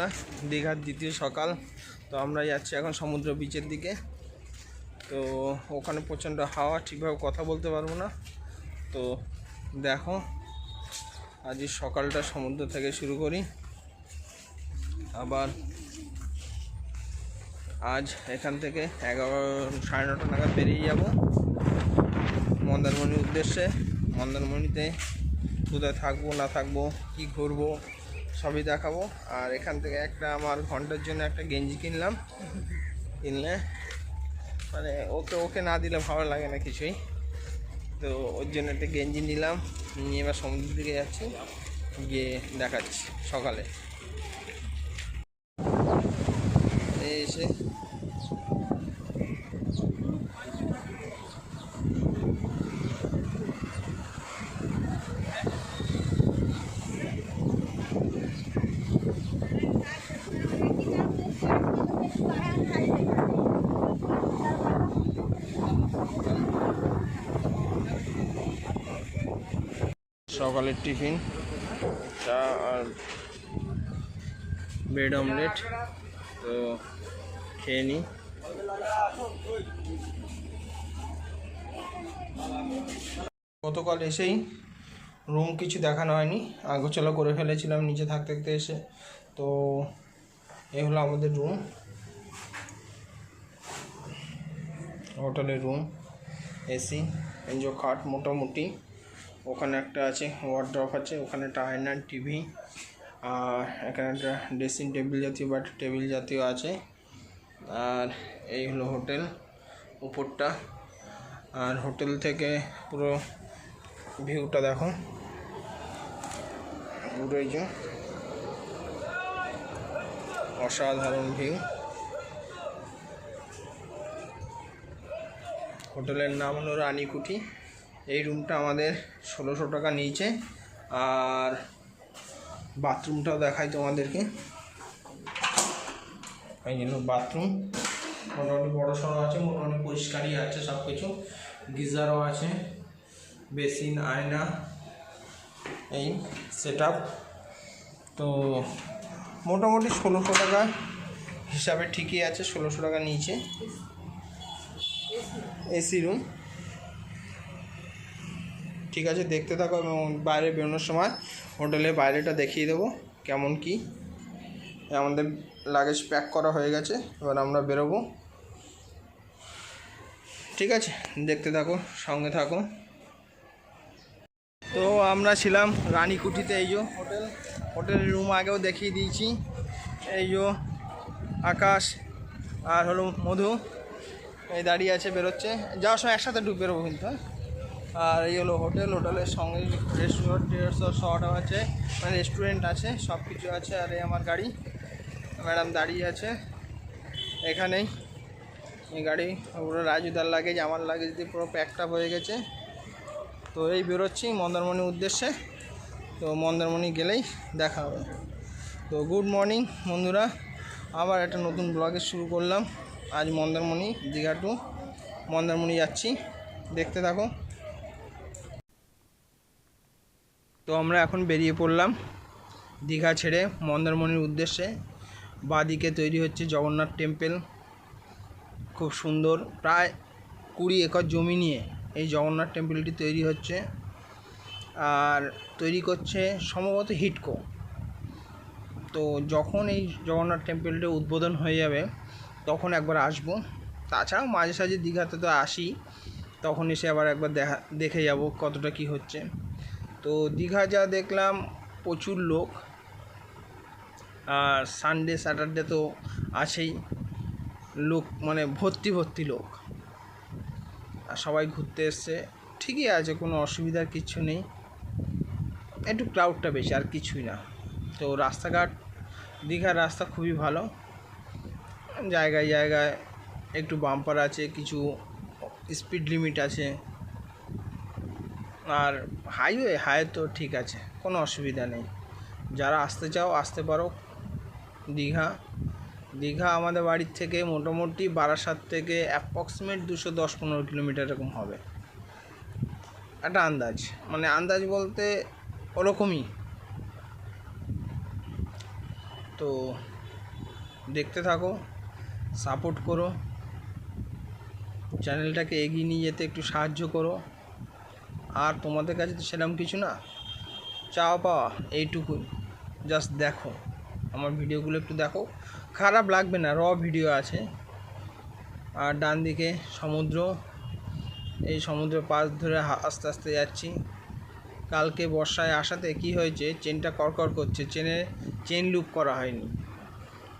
বন্ধুরা, দীঘার দ্বিতীয় সকাল। তো আমরা যাচ্ছি এখন সমুদ্র বিচের দিকে। তো ওখানে প্রচণ্ড হাওয়া, ঠিকভাবে কথা বলতে পারব না। তো দেখো, আজ সকালটা সমুদ্র থেকে শুরু করি। আবার আজ এখান থেকে এগারো, সাড়ে নটা নাগাদ বেরিয়ে যাব। মন্দারমণির উদ্দেশ্যে। মন্দারমণিতে কোথায় থাকব, না থাকব, কি ঘুরবো সবই দেখাবো। আর এখান থেকে একটা আমার ঘণ্টার জন্য একটা গেঞ্জি কিনলাম। কিনলে মানে ওকে ওকে না দিলে ভালো লাগে না কিছুই। তো ওর জন্য একটা গেঞ্জি নিলাম। নিয়ে এবার সমুদ্রের দিকে যাচ্ছি। গিয়ে দেখাচ্ছি সকালে। এসে সকালের টিফিন। চা আর ব্রেড অমলেট। তো খেয়ে নিই গতকাল এসেই রুম কিছু দেখানো হয়নি। আগোচলা করে ফেলেছিলাম নিচে থাকতে থাকতে এসে। তো এই হলো আমাদের রুম। হোটেলের রুম, এসি এনজো খাট মোটামুটি। ওখানে একটা আছে ওয়ার্ড্রপ আছে, ওখানে একটা আয়না টিভি আর এখানে একটা ড্রেসিং টেবিল জাতীয় বা টেবিল জাতীয় আছে, আর এই হলো হোটেল উপরটা, আর হোটেল থেকে পুরো ভিউটা দেখো, পুরো যে অসাধারণ ভিউ হোটেলের নাম হলো রানীকুঠি। এই রুমটা আমাদের ষোলোশো টাকা নিয়েছে। আর বাথরুমটাও দেখাই তোমাদেরকে। এই জন্য বাথরুম মোটামুটি বড়ো সড়ো আছে, মোটামুটি পরিষ্কারই আছে সব কিছু গিজারও আছে, বেসিন, আয়না, এই সেট তো মোটামুটি ষোলোশো টাকা হিসাবে ঠিকই আছে, ষোলোশো টাকা নিচে এসি রুম ঠিক আছে, দেখতে থাকো এবং বাইরে বেরোনোর সময় হোটেলের বাইরেটা দেখিয়ে দেবো কেমন কি। আমাদের লাগেজ প্যাক করা হয়ে গেছে, এবার আমরা বেরোবো। ঠিক আছে, দেখতে থাকো, সঙ্গে থাকো। তো আমরা ছিলাম রানীকুঠিতে, এই যে হোটেল, হোটেলের রুম আগেও দেখিয়ে দিয়েছি। এই যে আকাশ আর হলো মধু, এই দাঁড়িয়ে আছে, বেরোচ্ছে। যাওয়ার সময় একসাথে ডুব বেরোবো কিন্তু হ্যাঁ? আর এই হলো হোটেল, হোটেলের সঙ্গে রেস্টুরেন্ট টেস্টুরেন্ট সব আছে মানে রেস্টুরেন্ট আছে সব কিছু আছে, আর এই আমার গাড়ি। ম্যাডাম দাঁড়িয়ে আছে, এখানেই। এই গাড়ি পুরো রাজুদার লাগেজ আমার লাগেজ দিয়ে পুরো প্যাকটা হয়ে গেছে। তো এই বেরোচ্ছি মন্দারমণির উদ্দেশ্যে। তো মন্দারমণি গেলেই দেখা হবে। তো গুড মর্নিং বন্ধুরা। আবার একটা নতুন ব্লগে শুরু করলাম। আজ মন্দারমণি, দীঘা টু মন্দারমণি যাচ্ছি। দেখতে থাকো। তো আমরা এখন বেরিয়ে পড়লাম দীঘা ছেড়ে মন্দারমণির উদ্দেশ্যে। বাদিকে তৈরি হচ্ছে জগন্নাথ টেম্পল। খুব সুন্দর। প্রায় কুড়ি একর জমি নিয়ে এই জগন্নাথ টেম্পলটি তৈরি হচ্ছে। আর তৈরি করছে সম্ভবত হিটকো। তো যখন এই জগন্নাথ টেম্পলটা উদ্বোধন হয়ে যাবে, তখন একবার আসব। তাছাড়াও মাঝে সাঝে দীঘাতে তো আসি। তখন এসে আবার একবার দেখা, দেখে যাব কতটা কি হচ্ছে। তো দীঘা যা দেখলাম, প্রচুর লোক। আর সানডে স্যাটারডে তো আছেই। লোক মানে ভর্তি ভর্তি লোক। আর সবাই ঘুরতে এসছে। ঠিকই আছে, কোনো অসুবিধার কিছু নেই। একটু ক্রাউডটা বেশি, আর কিছুই না। তো রাস্তাঘাট, দীঘার রাস্তা খুবই ভালো। জায়গায় জায়গায় একটু বাম্পার আছে, কিছু স্পিড লিমিট আছে। আর হাইওয়ে হাই তো ঠিক আছে, কোনো অসুবিধা নেই। যারা আসতে চাও, আসতে পারো। দীঘা দীঘা আমাদের বাড়ির থেকে মোটামুটি বারাসাত থেকে অ্যাপ্রক্সিমেট দুশো দশ পনেরো কিলোমিটার এরকম হবে। একটা আন্দাজ মানে আন্দাজ বলতে ওরকমই। তো দেখতে থাকো সাপোর্ট করো। চ্যানেলটাকে এগিয়ে নিয়ে যেতে একটু সাহায্য করো। আর তোমাদের কাছে তো সেরকম কিছু না? চাওয়া পাওয়া, এইটুকুই। জাস্ট দেখো। আমার ভিডিওগুলো একটু দেখো। খারাপ লাগবে না র ভিডিও আছে। আর ডান দিকে সমুদ্র। এই সমুদ্রের পাশ ধরে আস্তে আস্তে যাচ্ছি। কালকে বর্ষায় আসাতে কি হয়েছে? চেনটা কড়কড় করছে। চেনে, চেন লুপ করা হয়নি।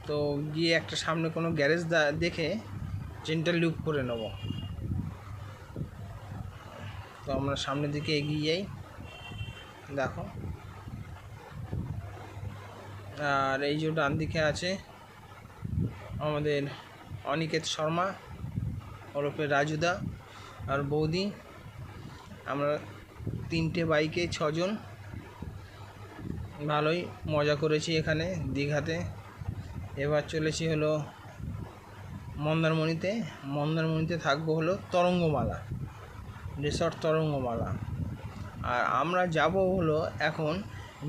তো গিয়ে একটা সামনে কোনো গ্যারেজ দেখে চেনটা লুপ করে নেব। তো আমরা সামনের দিকে এগিয়ে যাই। দেখো। আর এই যে ডান দিকে আছে আমাদের অনিকেত শর্মা, ওরফে রাজুদা আর বৌদি। আমরা তিনটে বাইকে, ছজন। ভালোই মজা করেছি এখানে দীঘাতে। এবার চলেছি হলো মন্দারমণিতে। মন্দারমণিতে থাকব হলো তরঙ্গমালা। রিসর্ট তরঙ্গমালা। আর আমরা যাব হলো এখন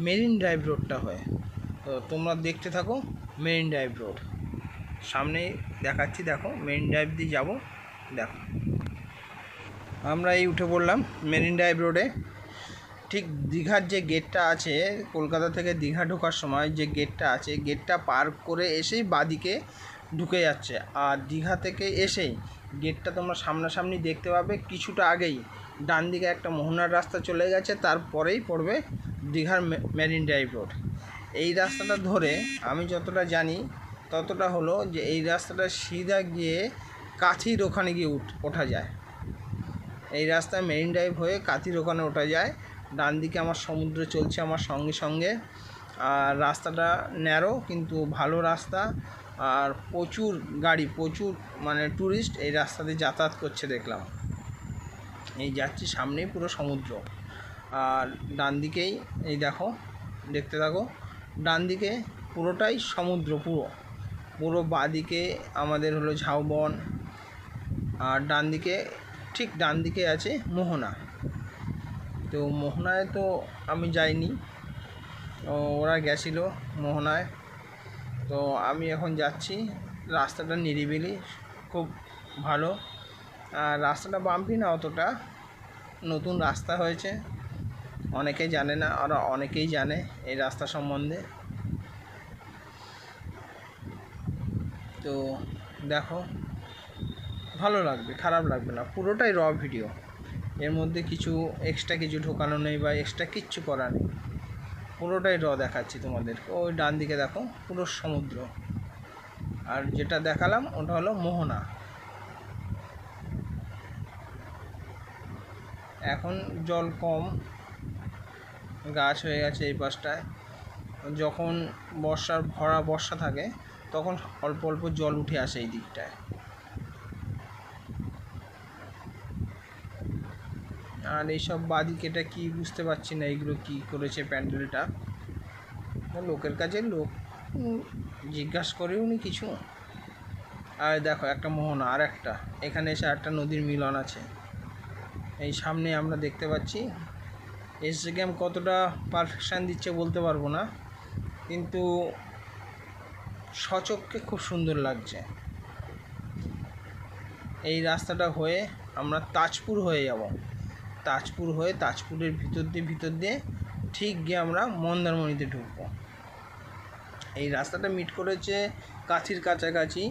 মেরিন ড্রাইভ রোডটা হয়ে। তো তোমরা দেখতে থাকো মেরিন ড্রাইভ রোড সামনে দেখাচ্ছি, দেখো মেরিন ড্রাইভ দিয়ে যাব, দেখো। আমরা এই উঠে পড়লাম মেরিন ড্রাইভ রোডে ঠিক দীঘার যে গেটটা আছে, কলকাতা থেকে দীঘা ঢোকার সময় যে গেটটা আছে গেটটা পার করে এসেই বাদিকে ঢুকে যাচ্ছে। আর দীঘা থেকে এসেই গেটটা তোমরা সামনাসামনি দেখতে পাবে। কিছুটা আগেই ডান দিকে একটা মোহনার রাস্তা চলে গেছে, তারপরেই পড়বে দীঘার মেরিন ড্রাইভ রোড। এই রাস্তাটা ধরে আমি যতটা জানি, ততটা হলো যে এই রাস্তাটা সিধা গিয়ে কাঠির ওখানে গিয়ে উঠ, ওঠা যায়। এই রাস্তায় মেরিন ড্রাইভ হয়ে কাতির ওখানে ওঠা যায়। ডান দিকে আমার সমুদ্র চলছে আমার সঙ্গে সঙ্গে। আর রাস্তাটা ন্যারো কিন্তু ভালো রাস্তা। আর প্রচুর গাড়ি, প্রচুর মানে ট্যুরিস্ট এই রাস্তা দিয়ে যাতায়াত করছে দেখলাম। এই যাচ্ছি সামনেই পুরো সমুদ্র। আর ডান দিকেই এই দেখো, দেখতে থাকো, ডান দিকে পুরোটাই সমুদ্র পুরো। পুরো বাদিকে আমাদের হলো ঝাউবন, আর ডান দিকে, ঠিক ডান দিকে আছে মোহনা। তো মোহনায় তো আমি যাইনি। ওরা গেছিল মোহনায়। তো আমি এখন যাচ্ছি। রাস্তাটা নিরিবিলি, খুব ভালো। আর রাস্তাটা বাম্পি না অতটা। নতুন রাস্তা হয়েছে। অনেকে জানে না, আর অনেকেই জানে এই রাস্তা সম্বন্ধে। তো দেখো, ভালো লাগবে, খারাপ লাগবে না। পুরোটাই র ভিডিও এর মধ্যে কিছু এক্সট্রা কিছু ঢোকানো নেই বা এক্সট্রা কিচ্ছু করা নেই। পুরোটাই র দেখাচ্ছি তোমাদেরকে। ওই ডান দিকে দেখো, পুরো সমুদ্র। আর যেটা দেখালাম, ওটা হলো মোহনা। এখন জল কম, গাছ হয়ে গেছে এই পাশটায়। যখন বর্ষার, ভরা বর্ষা থাকে, তখন অল্প অল্প জল উঠে আসে এই দিকটায়। আর এইসব বাদিকেটা কি বুঝতে পারছি না এইগুলো কি করেছে প্যান্ডেলটা? লোকের কাছে লোক। জিজ্ঞাসা করেও নি কিছু। আর দেখো একটা মোহনা আর একটা। এখানে এসে একটা নদীর মিলন আছে। এই সামনে আমরা দেখতে পাচ্ছি। ইনস্টাগ্রাম কতটা পারফেকশান দিচ্ছে বলতে পারব না। কিন্তু সচককে খুব সুন্দর লাগছে। এই রাস্তাটা হয়ে আমরা তাজপুর হয়ে যাব। তাজপুর হয়ে তাজপুরের ভিতর দিয়ে ভিতর দিয়ে ঠিক গিয়ে আমরা মন্দারমণিতে ঢুকবো। এই রাস্তাটা মিট করেছে কাছির কাছাকাছি।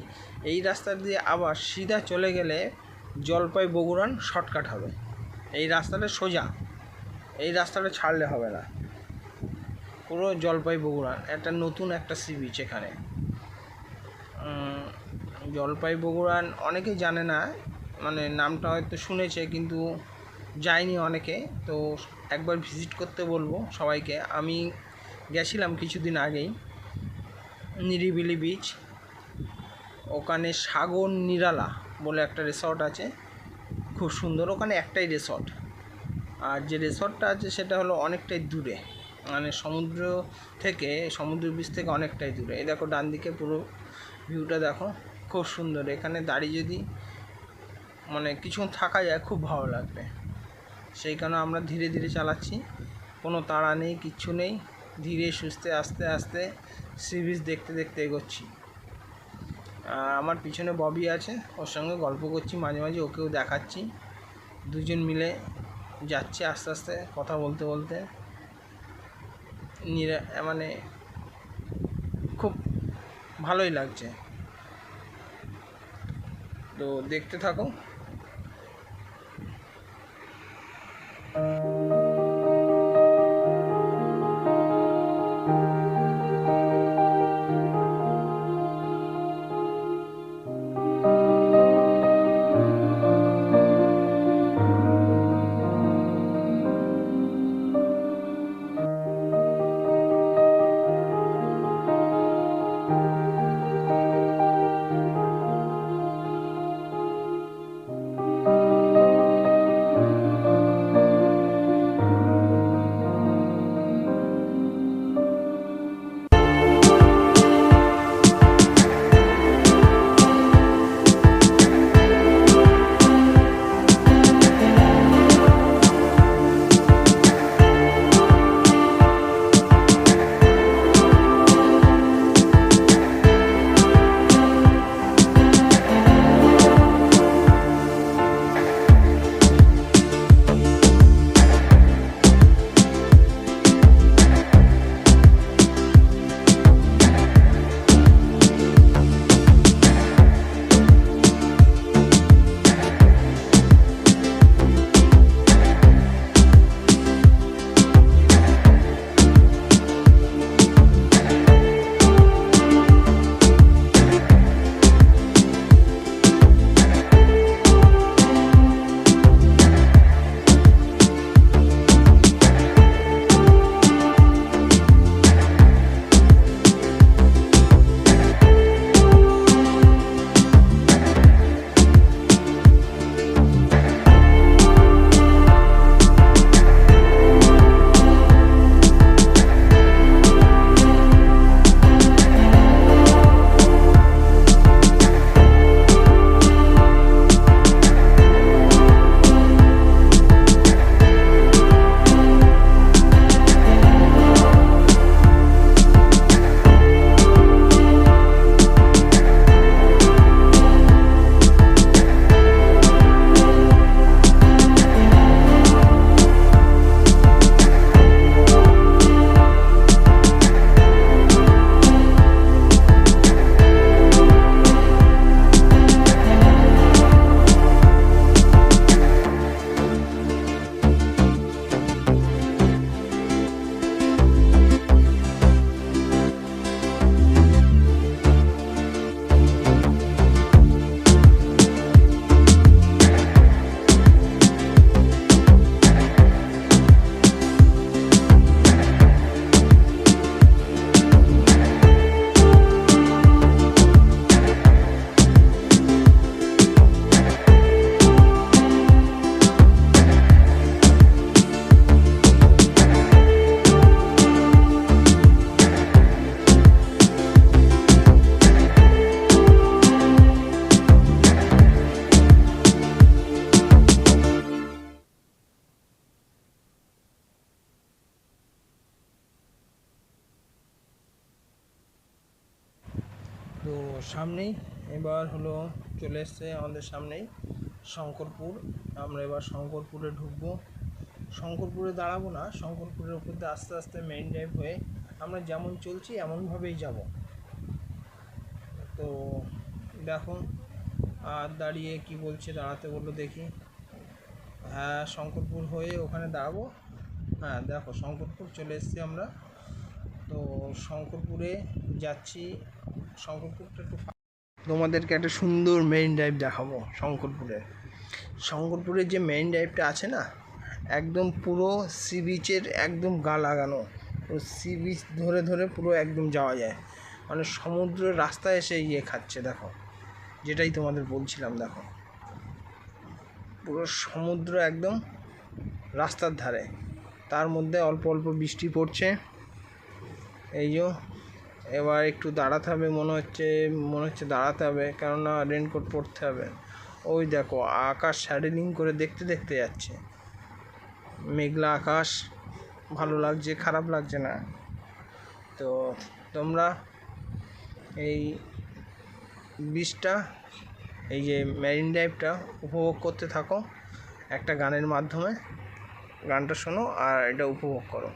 এই রাস্তা দিয়ে আবার সিধা চলে গেলে জলপাই বগুড়ান শর্টকাট হবে। এই রাস্তাটা সোজা, এই রাস্তাটা ছাড়লে হবে না। পুরো জলপাই বগুড়ান, একটা নতুন একটা সি বিচ এখানে। জলপাই বগুড়ান অনেকেই জানে না মানে নামটা হয়তো শুনেছে, কিন্তু যায়নি অনেকে, তো একবার ভিজিট করতে বলব সবাইকে। আমি গেছিলাম কিছুদিন আগেই, নিরিবিলি বিচ ওখানে সাগর নিরালা বলে একটা রিসর্ট আছে, খুব সুন্দর। ওখানে একটাই রিসর্ট আর যে রিসর্টটা আছে সেটা হলো অনেকটাই দূরে মানে সমুদ্র থেকে, সমুদ্র বিচ থেকে অনেকটাই দূরে। এই দেখো ডান দিকে পুরো ভিউটা দেখো, খুব সুন্দর। এখানে দাঁড়িয়ে যদি মানে কিছুক্ষণ থাকা যায়, খুব ভালো লাগবে। সেই কারণে আমরা ধীরে ধীরে চালাচ্ছি। কোনো তাড়া নেই, কিচ্ছু নেই। ধীরে, সুস্থে, আস্তে আস্তে সি বিচ দেখতে দেখতে এগোচ্ছি। আমার পিছনে ববি আছে, ওর সঙ্গে গল্প করছি, মাঝে মাঝে ওকেও দেখাচ্ছি। দুজন মিলে যাচ্ছে আস্তে আস্তে কথা বলতে বলতে। নিরা মানে খুব ভালোই লাগছে। তো দেখতে থাকো। সামনেই, এবার হলো চলে এসছে আমাদের সামনেই শঙ্করপুর। আমরা এবার শঙ্করপুরে ঢুকবো। শঙ্করপুরে দাঁড়াবো না, শঙ্করপুরের উপর দিয়ে আস্তে আস্তে মেইন ড্রাইভ হয়ে আমরা যেমন চলছি এমনভাবেই যাব। তো দেখো, আর দাঁড়িয়ে কি বলছে দাঁড়াতে বলল দেখি। হ্যাঁ শঙ্করপুর হয়ে ওখানে দাঁড়াবো। হ্যাঁ দেখো শঙ্করপুর চলে এসেছি আমরা। তো শঙ্করপুরে যাচ্ছি। তোমাদেরকে একটা সুন্দর মেইন ড্রাইভ দেখাবো শঙ্করপুরে। শঙ্করপুরের যে মেইন ড্রাইভটা আছে না, একদম পুরো সি বিচের একদম গা লাগানো। পুরো সি বিচ ধরে ধরে পুরো একদম যাওয়া যায়। মানে সমুদ্রের রাস্তায় এসে ইয়ে খাচ্ছে, দেখো। যেটাই তোমাদের বলছিলাম, দেখো। পুরো সমুদ্র একদম রাস্তার ধারে। তার মধ্যে অল্প অল্প বৃষ্টি পড়ছে। এই যে এবার একটু দাঁড়াতে হবে, মনে হচ্ছে মনে হচ্ছে দাঁড়াতে হবে, কেননা রেনকোট পরতে হবে। ওই দেখো, আকাশ শ্যাডেলিং করে দেখতে দেখতে যাচ্ছে। মেঘলা আকাশ, ভালো লাগছে, খারাপ লাগছে না? তো তোমরা এই বীজটা এই যে মেরিন ড্রাইভটা উপভোগ করতে থাকো। একটা গানের মাধ্যমে গানটা শোনো আর এটা উপভোগ করো।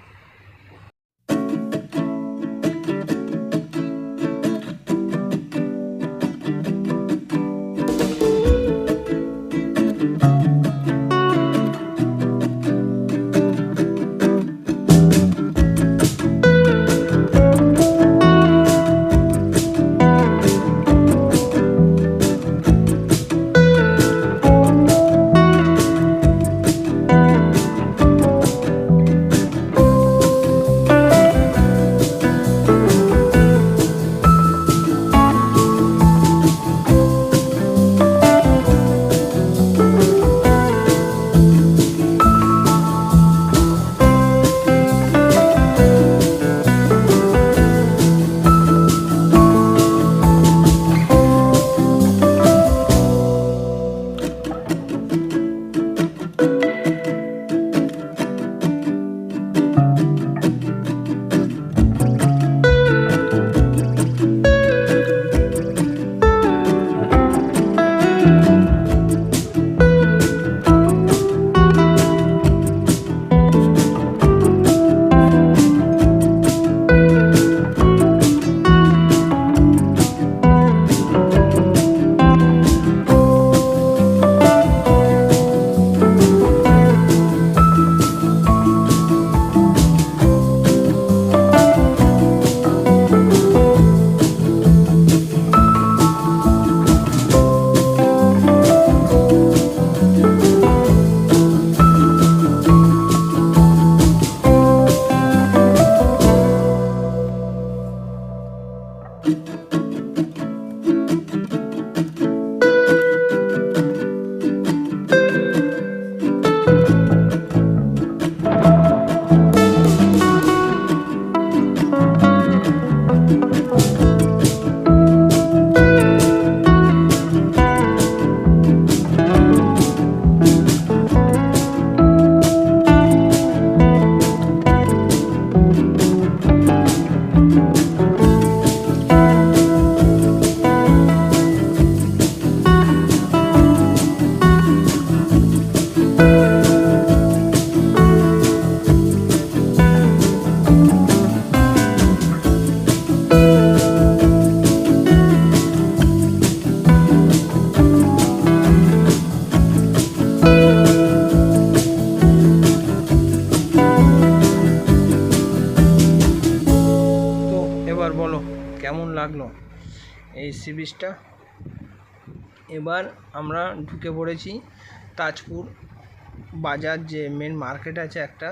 এই সি বিচটা। এবার আমরা ঢুকে পড়েছি তাজপুর বাজার যে মেন মার্কেট আছে একটা,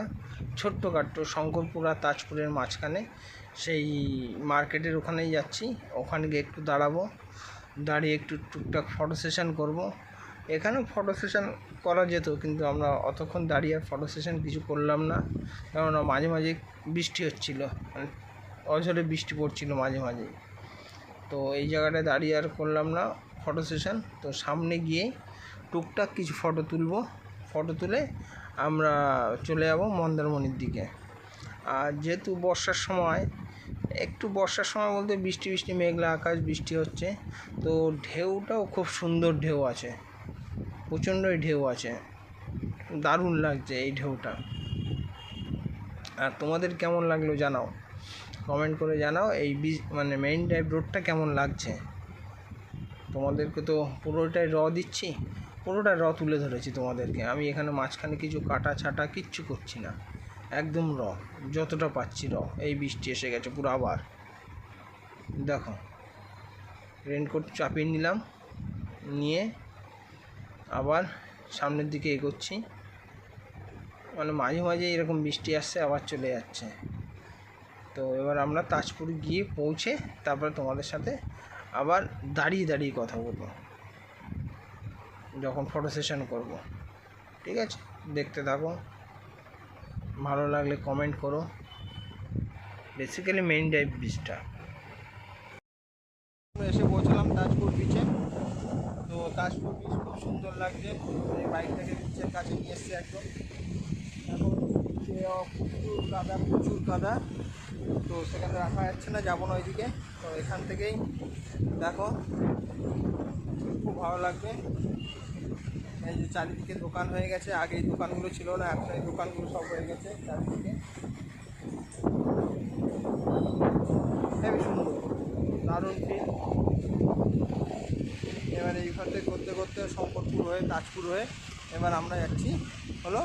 ছোট্টখাট্ট শঙ্করপুর আর তাজপুরের মাঝখানে। সেই মার্কেটের ওখানেই যাচ্ছি। ওখানে গিয়ে একটু দাঁড়াবো। দাঁড়িয়ে একটু টুকটাক ফটো সেশন করব। এখানেও ফটো সেশন করা যেত, কিন্তু আমরা অতক্ষণ দাঁড়িয়ে আর ফটো সেশন কিছু করলাম না। কেননা মাঝে মাঝে বৃষ্টি হচ্ছিল মানে অঝরে বৃষ্টি পড়ছিল মাঝে মাঝে তো এই জায়গাটায় দাঁড়িয়ে আর করলাম না ফটো সেশন তো সামনে গিয়ে টুকটাক কিছু ফটো তুলব। ফটো তুলে আমরা চলে যাব মন্দারমণির দিকে। আর যেহেতু বর্ষার সময়, একটু বর্ষার সময় বলতে বৃষ্টি বৃষ্টি, মেঘলা আকাশ, বৃষ্টি হচ্ছে। তো ঢেউটাও খুব সুন্দর ঢেউ আছে। প্রচণ্ডই ঢেউ আছে। দারুণ লাগছে এই ঢেউটা। আর তোমাদের কেমন লাগল জানাও। কমেন্ট করে জানাও এই বিচ মানে মেইন ড্রাইভ রোডটা কেমন লাগছে? তোমাদেরকে তো পুরোটাই র দিচ্ছি, পুরোটা র তুলে ধরেছি তোমাদেরকে। আমি এখানে মাঝখানে কিছু কাটা ছাটা কিচ্ছু করছি না, একদম র যতটা পাচ্ছি র এই বৃষ্টি এসে গেছে পুরো আবার। দেখো রেনকোট চাপিয়ে নিলাম, নিয়ে আবার সামনের দিকে এগোচ্ছি। মানে মাঝে মাঝে এরকম বৃষ্টি আসছে, আবার চলে যাচ্ছে। তো এবার আমরা তাজপুর গিয়ে পৌঁছে তারপরে তোমাদের সাথে আবার দাঁড়িয়ে দাঁড়িয়ে কথা বলব। যখন ফটো সেশন করব। ঠিক আছে? দেখতে থাকো। ভালো লাগলে কমেন্ট করো। বেসিক্যালি মেইন ড্রাইভ বিচটা এসে পৌঁছলাম তাজপুর বিচে তো তাজপুর বিচ খুব সুন্দর লাগছে। এই বাইকটাকে বিচের কাছে নিয়ে এসছে একদম। এখন প্রচুর কাদা প্রচুর কাদা। তো সেখানে রাখা যাচ্ছে না, যাব না ওইদিকে। তো এখান থেকেই দেখো, খুব ভালো লাগবে। এই যে চারিদিকে দোকান হয়ে গেছে, আগে এই দোকানগুলো ছিল না, এখন এই দোকানগুলো সব হয়ে গেছে চারিদিকে। হেবি সুন্দর, দারুণ ফিল এবার এইখান থেকে করতে করতে শঙ্করপুর হয়ে, তাজপুর হয়ে, এবার আমরা যাচ্ছি হলো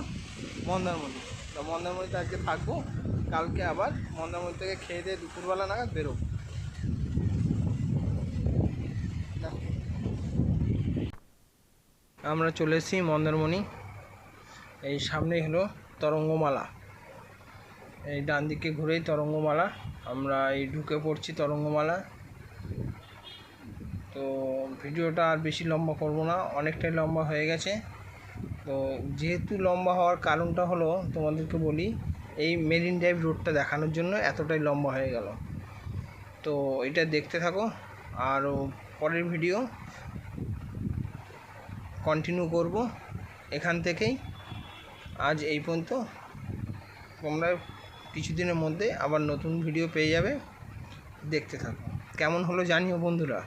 মন্দারমণি। তো মন্দারমণিতে আজকে থাকব। কালকে আবার মন্দারমণি থেকে খেয়ে দিয়ে দুপুরবেলা নাগাদ বেরোবো আমরা চলে এসেছি মন্দারমণি। এই সামনেই হলো তরঙ্গমালা। এই ডান দিকে ঘুরেই তরঙ্গমালা। আমরা এই ঢুকে পড়ছি তরঙ্গমালা। তো ভিডিওটা আর বেশি লম্বা করব না, অনেকটাই লম্বা হয়ে গেছে। তো যেহেতু লম্বা হওয়ার কারণটা হলো তোমাদেরকে বলি এই মেরিন ড্রাইভ রোডটা দেখানোর জন্য এতটাই লম্বা হয়ে গেল। তো এটা দেখতে থাকো। আর পরের ভিডিও কন্টিনিউ করব এখান থেকেই। আজ এই পর্যন্ত। তোমরা কিছুদিনের মধ্যে আবার নতুন ভিডিও পেয়ে যাবে। দেখতে থাকো। কেমন হলো জানিও বন্ধুরা।